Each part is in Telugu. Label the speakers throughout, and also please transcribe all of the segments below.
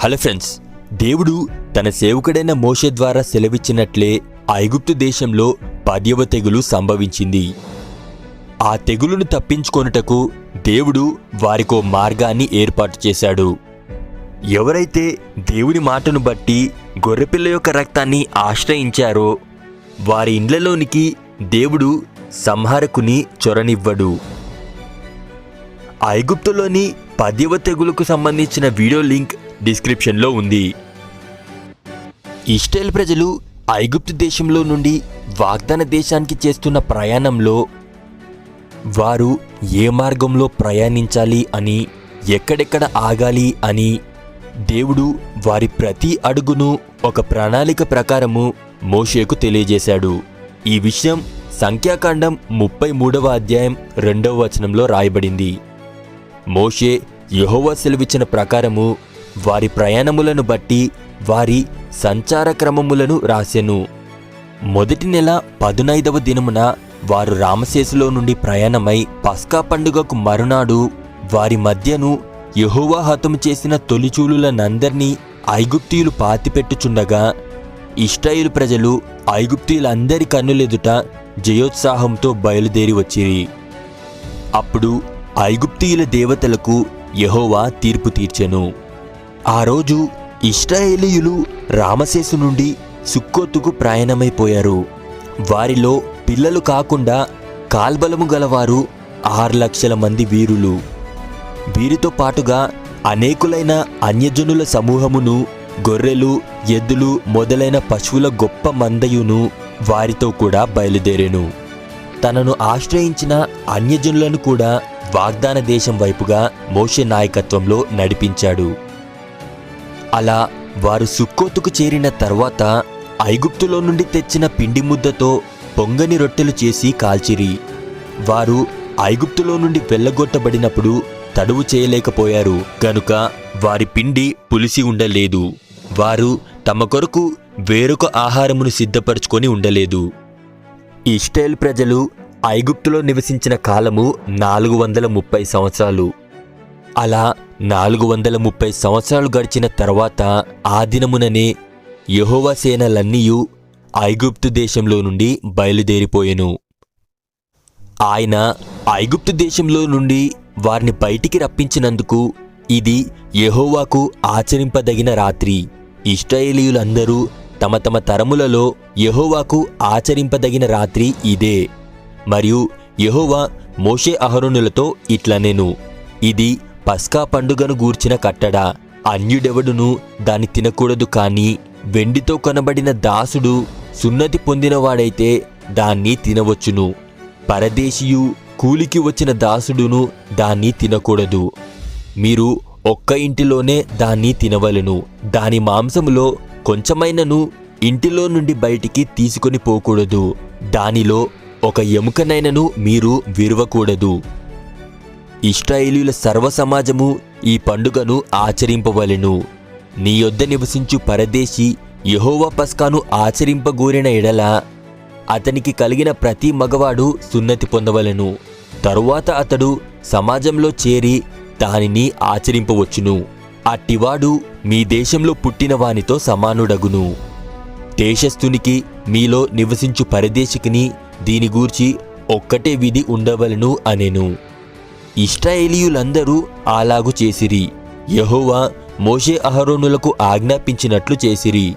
Speaker 1: హలో ఫ్రెండ్స్ దేవుడు తన సేవకుడైన మోషే ద్వారా సెలవిచ్చినట్లే ఐగుప్తు దేశంలో పర్యవ తెగులు సంభవించింది. ఆ తెగులును తప్పించుకొనుటకు దేవుడు వారికో మార్గాన్ని ఏర్పాటు చేశాడు. ఎవరైతే దేవుని మాటను బట్టి గొర్రెపిల్ల యొక్క రక్తాన్ని ఆశ్రయించారో వారి ఇండ్లలోనికి దేవుడు సంహారకుని చొరనివ్వడు. ఐగుప్తులోని పద్యవ తెగులకు సంబంధించిన వీడియో లింక్ డిస్క్రిప్షన్లో ఉంది. ఇస్రాయేల్ ప్రజలు ఐగుప్తు దేశంలో నుండి వాగ్దాన దేశానికి చేస్తున్న ప్రయాణంలో వారు ఏ మార్గంలో ప్రయాణించాలి అని ఎక్కడెక్కడ ఆగాలి అని దేవుడు వారి ప్రతి అడుగును ఒక ప్రణాళిక ప్రకారము మోషేకు తెలియజేశాడు. ఈ విషయం సంఖ్యాకాండం ముప్పై మూడవ అధ్యాయం రెండవ వచనంలో రాయబడింది. మోషే యహోవా సెలవిచ్చిన ప్రకారము వారి ప్రయాణములను బట్టి వారి సంచార క్రమములను రాసెను. మొదటి నెల పదునైదవ దినమున వారు రామశేషులో నుండి ప్రయాణమై పస్కా పండుగకు మరునాడు వారి మధ్యను యహోవా హతము చేసిన తొలిచూలులనందరినీ ఐగుప్తీయులు పాతిపెట్టుచుండగా ఇష్టాయిలు ప్రజలు ఐగుప్తీయులందరి కన్నులెదుట జయోత్సాహంతో బయలుదేరి వచ్చిరి. అప్పుడు ఐగుప్తీయుల దేవతలకు యహోవా తీర్పు తీర్చెను. ఆ రోజు ఇష్టాయేలీయులు రామశేసు నుండి సుక్కోతుకు ప్రయాణమైపోయారు. వారిలో పిల్లలు కాకుండా కాల్బలము గలవారు ఆరు లక్షల మంది వీరులు. వీరితో పాటుగా అనేకులైన అన్యజనుల సమూహమును గొర్రెలు ఎద్దులు మొదలైన పశువుల గొప్ప మందయును వారితో కూడా బయలుదేరెను. తనను ఆశ్రయించిన అన్యజనులను కూడా వాగ్దాన దేశం వైపుగా మోషే నాయకత్వంలో నడిపించాడు. అలా వారు సుక్కోతుకు చేరిన తర్వాత ఐగుప్తులో నుండి తెచ్చిన పిండి ముద్దతో పొంగని రొట్టెలు చేసి కాల్చిరి. వారు ఐగుప్తులో నుండి వెళ్ళగొట్టబడినప్పుడు తడువు చేయలేకపోయారు. గనుక వారి పిండి పులిసి ఉండలేదు. వారు తమ కొరకు వేరొక ఆహారమును సిద్ధపరచుకొని ఉండలేదు. ఇస్టేల్ ప్రజలు ఐగుప్తులో నివసించిన కాలము నాలుగు వందల ముప్పై సంవత్సరాలు. అలా నాలుగు వందల ముప్పై సంవత్సరాలు గడిచిన తర్వాత ఆ దినముననే యహోవా సేనలన్నీయు ఐగుప్తు దేశంలో నుండి బయలుదేరిపోయెను. ఆయన ఐగుప్తు దేశంలో నుండి వారిని బయటికి రప్పించినందుకు ఇది యహోవాకు ఆచరింపదగిన రాత్రి. ఇస్రాయేలీయులందరూ తమ తమ తరములలో యహోవాకు ఆచరింపదగిన రాత్రి ఇదే. మరియు యహోవా మోషే అహరోనులతో ఇట్లనెను. ఇది పస్కా పండుగను గూర్చిన కట్టడ. అన్యుడెవడును దాన్ని తినకూడదు కాని వెండితో కొనబడిన దాసుడు సున్నతి పొందినవాడైతే దాన్ని తినవచ్చును. పరదేశీయు కూలికి వచ్చిన దాసుడును దాన్ని తినకూడదు. మీరు ఒక్క ఇంటిలోనే దాన్ని తినవలెను. దాని మాంసములో కొంచెమైనను ఇంటిలో నుండి బయటికి తీసుకొని పోకూడదు. దానిలో ఒక ఎముకనైనను మీరు విరవకూడదు. ఇస్రాయేలీల సర్వ సమాజము ఈ పండుగను ఆచరింపవలెను. నీ యొద్ద నివసించు పరదేశి యెహోవా పస్కాను ఆచరింపగోరిన ఎడల అతనికి కలిగిన ప్రతి మగవాడు సున్నతి పొందవలెను. తరువాత అతడు సమాజంలో చేరి దానిని ఆచరింపవచ్చును. అట్టివాడు మీ దేశంలో పుట్టిన వానితో సమానుడగును. దేశస్థునికి మీలో నివసించు పరదేశికిని దీని గూర్చి ఒక్కటే విధి ఉండవలను అనెను. ఇష్టాయేలీయులందరూ అలాగు చేసిరి. యహోవా మోషే అహరోనులకు ఆజ్ఞాపించినట్లు చేసిరి.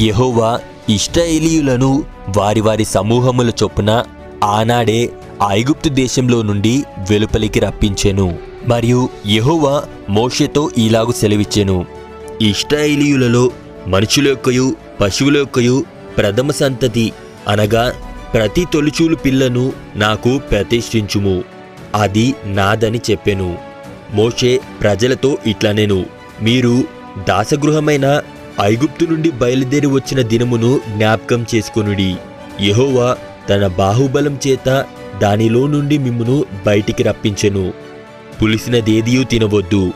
Speaker 1: యహోవా ఇష్టాయేలీయులను వారి వారి సమూహముల చొప్పున ఆనాడే ఐగుప్తు దేశంలో నుండి వెలుపలికి రప్పించెను. మరియు యహోవా మోషేతో ఇలాగు సెలవిచ్చెను. ఇష్టాయేలీయులలో మనుషుల యొక్కయు పశువుల యొక్కయు ప్రథమ సంతతి అనగా ప్రతి తొలిచూలు పిల్లను నాకు ప్రతిష్ఠించుము. అది నాదని చెప్పెను. మోషే ప్రజలతో ఇట్లనెను మీరు దాసగృహమైన ఐగుప్తు నుండి బయలుదేరి వచ్చిన దినమును జ్ఞాపకం చేసుకొనుడి. యహోవా తన బాహుబలం చేత దానిలో నుండి మిమ్మును బయటికి రప్పించెను. పులిసినదేదియూ తినవద్దు.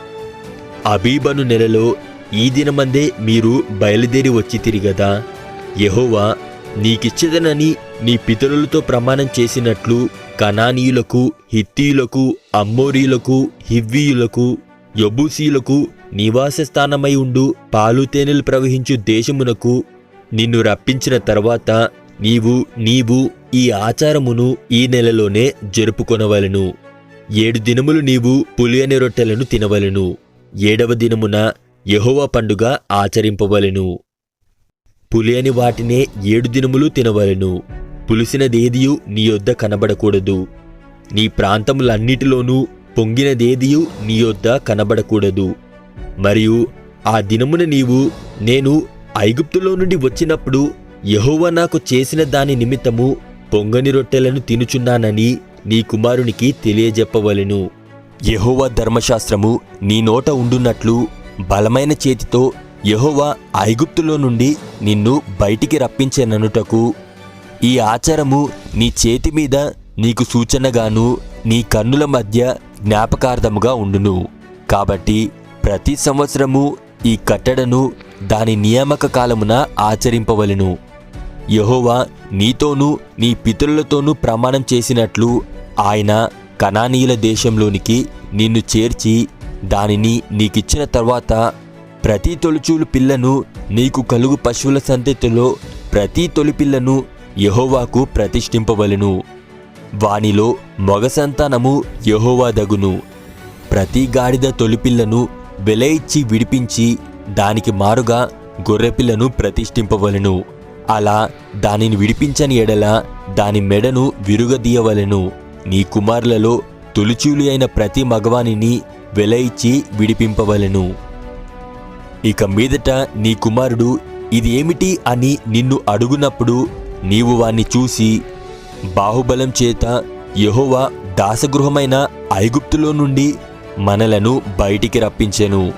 Speaker 1: అబీబను నెలలో ఈ దినమందే మీరు బయలుదేరి వచ్చి తిరిగదా? యహోవా నీకిచ్చదనని నీ పితరులతో ప్రమాణం చేసినట్లు కనానీయులకు హిత్తీయులకు అమ్మోరీయులకు హివ్వీయులకు యబూసీలకు నివాస స్థానమై ఉండు. పాలు తేనెలు ప్రవహించు దేశమునకు నిన్ను రప్పించిన తర్వాత నీవు నీవు ఈ ఆచారమును ఈ నెలలోనే జరుపుకొనవలెను. ఏడు దినములు నీవు పులియని రొట్టెలను తినవలెను. ఏడవ దినమున యహోవ పండుగ ఆచరింపవలను. పులియని వాటినే ఏడు దినములు తినవలెను. పులిసినదేదియు నీ యొద్ద కనబడకూడదు. నీ ప్రాంతములన్నిటిలోనూ పొంగినదేదియు నీ యొద్ద కనబడకూడదు. మరియు ఆ దినమున నీవు నేను ఐగుప్తులో నుండి వచ్చినప్పుడు యహోవా నాకు చేసిన దాని నిమిత్తము పొంగని రొట్టెలను తినుచున్నానని నీ కుమారునికి తెలియజెప్పవలెను. యెహోవా ధర్మశాస్త్రము నీ నోట ఉండున్నట్లు బలమైన చేతితో యహోవా ఐగుప్తులో నుండి నిన్ను బయటికి రప్పించెననుటకు ఈ ఆచారము నీ చేతి మీద నీకు సూచనగాను నీ కన్నుల మధ్య జ్ఞాపకార్థముగా ఉండును. కాబట్టి ప్రతి సంవత్సరము ఈ కట్టడను దాని నియామక కాలమున ఆచరింపవలెను. యహోవా నీతోనూ నీ పితరులతోనూ ప్రమాణం చేసినట్లు ఆయన కణానీయుల దేశంలోనికి నిన్ను చేర్చి దానిని నీకిచ్చిన తర్వాత ప్రతి తొలిచూలు పిల్లను నీకు కలుగు పశువుల సంతతిలో ప్రతి తొలి పిల్లను యహోవాకు ప్రతిష్ఠింపవలెను. వానిలో మగ సంతానము యహోవాదగును ప్రతి గాడిద తొలిపిల్లను వెల ఇచ్చి విడిపించి దానికి మారుగా గొర్రెపిల్లను ప్రతిష్ఠింపవలను. అలా దానిని విడిపించని ఎడల దాని మెడను విరుగదీయవలెను. నీ కుమారులలో తొలిచూలి అయిన ప్రతి మగవానిని వెల ఇచ్చి విడిపింపవలెను. ఇక మీదట నీ కుమారుడు ఇది ఏమిటి? అని నిన్ను అడుగునప్పుడు నీవు వాణ్ణి చూసి బాహుబలం చేత యహోవా దాసగృహమైన ఐగుప్తులో నుండి మనలను బయటికి రప్పించెను.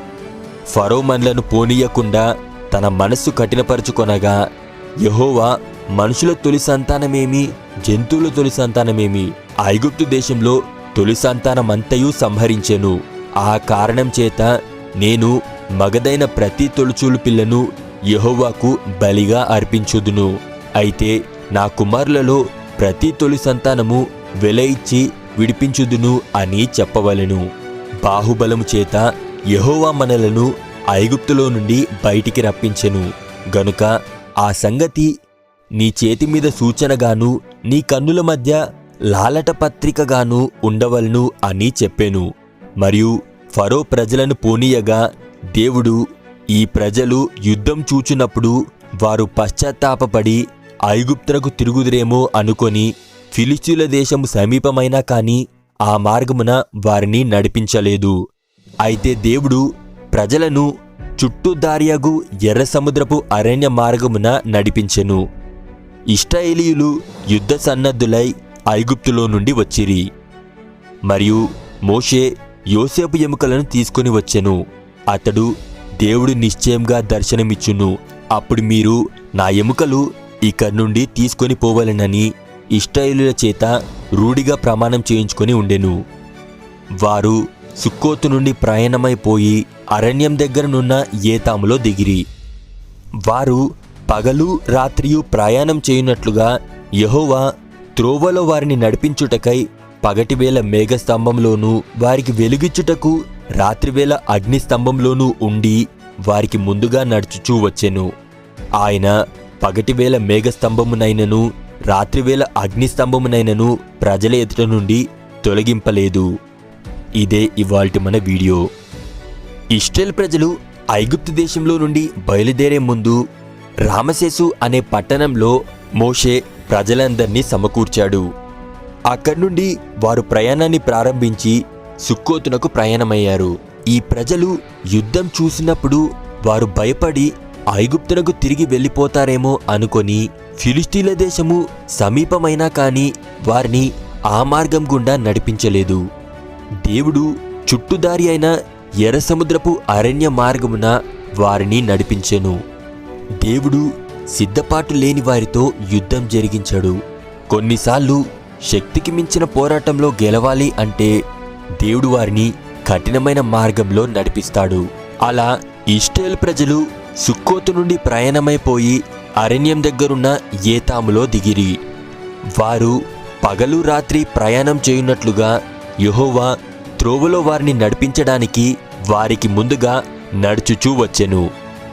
Speaker 1: ఫరో మనలను పోనీయకుండా తన మనస్సు కఠినపరుచుకొనగా యహోవా మనుషుల తొలి సంతానమేమి జంతువుల తొలి సంతానమేమి ఐగుప్తు దేశంలో తొలి సంతానమంతయు సంహరించెను. ఆ కారణం చేత నేను మగదైన ప్రతి తొలుచూలు పిల్లను యహోవాకు బలిగా అర్పించుదును. అయితే నా కుమారులలో ప్రతి తొలి సంతానము వెల ఇచ్చి విడిపించుదును అని చెప్పవలెను. బాహుబలము చేత యహోవా మనలను ఐగుప్తులో నుండి బయటికి రప్పించెను. గనుక ఆ సంగతి నీ చేతి మీద సూచనగాను నీ కన్నుల మధ్య లాలట పత్రికగాను ఉండవలను అని చెప్పెను. మరియు ఫరో ప్రజలను పోనీయగా దేవుడు ఈ ప్రజలు యుద్ధం చూచినప్పుడు వారు పశ్చాత్తాపపడి ఐగుప్తులకు తిరుగుదురేమో అనుకొని ఫిలిస్తీన్ల దేశము సమీపమైనా కాని ఆ మార్గమున వారిని నడిపించలేదు. అయితే దేవుడు ప్రజలను చుట్టూ దారియగు ఎర్ర సముద్రపు అరణ్య మార్గమున నడిపించెను. ఇష్టాయేలీయులు యుద్ధ సన్నద్ధులై ఐగుప్తులో నుండి వచ్చిరి. మరియు మోషే యోసేపు ఎముకలను తీసుకొని వచ్చెను. అతడు దేవుడు నిశ్చయంగా దర్శనమిచ్చును. అప్పుడు మీరు నా ఎముకలు ఇక్కడి నుండి తీసుకొని పోవాలనని ఇష్టైలుల చేత రూఢిగా ప్రమాణం చేయించుకొని ఉండెను. వారు సుక్కోతు నుండి ప్రయాణమైపోయి అరణ్యం దగ్గరనున్న ఏతాములో దిగిరి. వారు పగలు రాత్రియు ప్రయాణం చేయునట్లుగా యెహోవా త్రోవలో వారిని నడిపించుటకై పగటివేళ మేఘస్తంభంలోనూ వారికి వెలుగిచ్చుటకు రాత్రివేళ అగ్నిస్తంభంలోనూ ఉండి వారికి ముందుగా నడుచుచూ వచ్చెను. ఆయన పగటివేళ మేఘస్తంభమునైనను రాత్రివేళ అగ్నిస్తంభమునైనను ప్రజల ఎదుట నుండి తొలగింపలేదు. ఇదే ఇవాల్టి మన వీడియో. ఇస్రాయల్ ప్రజలు ఐగుప్తు దేశంలో నుండి బయలుదేరే ముందు రామశేసు అనే పట్టణంలో మోషే ప్రజలందరినీ సమకూర్చాడు. అక్కడి నుండి వారు ప్రయాణాన్ని ప్రారంభించి సుక్కోతునకు ప్రయాణమయ్యారు. ఈ ప్రజలు యుద్ధం చూసినప్పుడు వారు భయపడి ఐగుప్తునకు తిరిగి వెళ్ళిపోతారేమో అనుకొని ఫిలిస్తీన్ల దేశము సమీపమైనా కాని వారిని ఆ మార్గం గుండా నడిపించలేదు. దేవుడు చుట్టుదారి అయిన ఎర్ర సముద్రపు అరణ్య మార్గమున వారిని నడిపించెను. దేవుడు సిద్ధపాటు లేని వారితో యుద్ధం జరిగించాడు. కొన్నిసార్లు శక్తికి మించిన పోరాటంలో గెలవాలి అంటే దేవుడు వారిని కఠినమైన మార్గంలో నడిపిస్తాడు. అలా ఇస్రాయేల్ ప్రజలు సుక్కోతు నుండి ప్రయాణమైపోయి అరణ్యం దగ్గరున్న ఏతాములో దిగిరి. వారు పగలు రాత్రి ప్రయాణం చేయున్నట్లుగా యెహోవా త్రోవలో వారిని నడిపించడానికి వారికి ముందుగా నడుచుచూ వచ్చెను.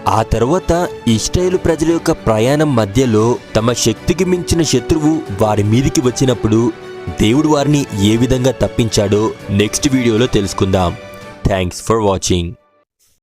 Speaker 1: ఆ తర్వాత ఇస్రాయేలు ప్రజల యొక్క ప్రయాణం మధ్యలో తమ శక్తికి మించిన శత్రువు వారి మీదికి వచ్చినప్పుడు దేవుడు వారిని ఏ విధంగా తప్పించాడో నెక్స్ట్ వీడియోలో తెలుసుకుందాం. Thanks for watching